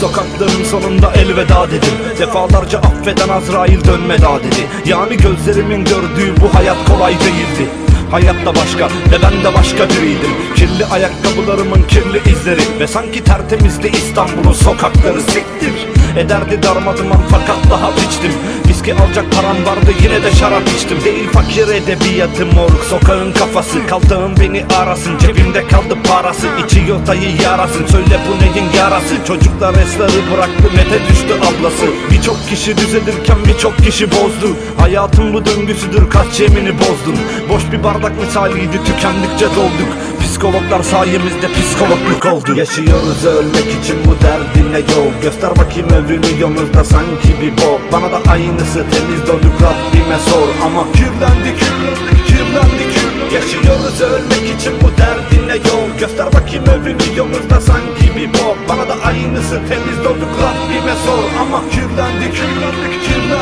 sokakların sonunda elveda dedim Defalarca affeden Azrail dönme daha dedi. Yani gözlerimin gördüğü bu hayat kolay değildi Hayat da başka ve ben de başka biriydim. Kirli ayakkabılarımın kirli izleri Ve sanki tertemizdi İstanbul'un sokakları. Siktir. Ederdi darmaduman fakat daha içtim Viski alacak param vardı yine de şarap içtim. Değil fakir edebiyatı moruk sokağın kafası. Kaldığım beni arasın cebimde kaldı parası. İçiyor dayı yarasın söyle bu neyin yarası? Çocuklar esrarı bıraktı mete düştü ablası. Birçok kişi düzelirken birçok kişi bozdu. Hayatın bu döngüsüdür kaç yemini bozdun? Boş bir bardak misaliydi tükendikçe dolduk Psikologlar sayemizde psikologluk oldu. Yaşıyoruz ölmek için bu derdine yol Göster bakayım övünüyorsunuz sanki bir bok. Bana da aynısı temiz döndük Rabbime sor. Ama kirlendik kirlendik kirlendik Yaşıyoruz ölmek için bu derdine yol Göster bakayım övünüyorsunuz sanki bir bok. Bana da aynısı temiz döndük Rabbime sor. Ama kirlendik kirlendik kirlendik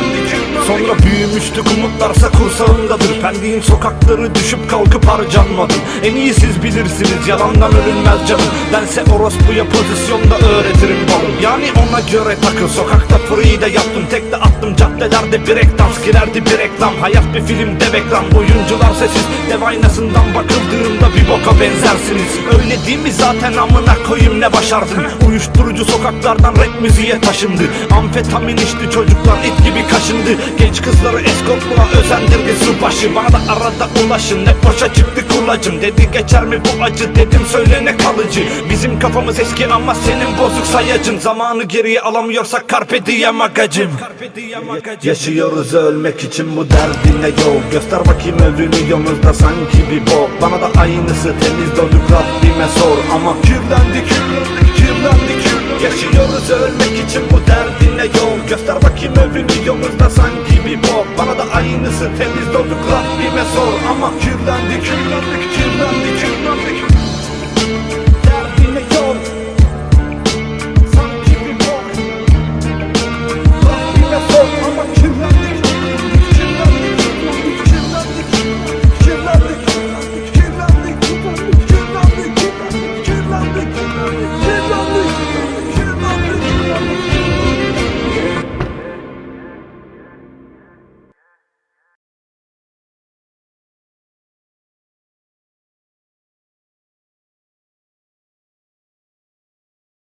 Sonra büyümüştük umutlarsa kursağındadır. Pendik'in sokakları düşüp kalkıp harcanmadım En iyi siz bilirsiniz yalandan ölünmez canım. Bense orospuya pozisyonda öğretirim balım. Yani ona göre takıl sokakta free de yaptım. Tek de attım caddelerde bir dans girerdi bir reklam. Hayat bir film dev ekran oyuncular sessiz. Dev aynasından bakıldığında bir boka benzersiniz. Öyle değil mi zaten amına koyayım ne başardın? Uyuşturucu sokaklardan rap müziğe taşındı. Amfetamin içti çocuklar it gibi kaşındı. Genç kızları eskortluğa özendirdi subaşı Bana da arada ulaşın ne boşa çıktı kulacım. Dedi geçer mi bu acı? Dedim söyle ne kalıcı. Bizim kafamız eski ama senin bozuk sayacın. Zamanı geriye alamıyorsak carpe diem agacım Yaşıyoruz ölmek için bu derdine yol Göster bakayım övünüyorsunuz da sanki bir bok. Bana da aynısı temiz döndük Rabbime sor. Ama kirlendik kirlendik kirlendik kirlendik Yaşıyoruz ölmek için bu derdine yol Göster bakayım övünüyorsunuz da sanki bir bok. Bana da aynısı temiz döndük Rabbime sor. Ama kirlendik kirlendik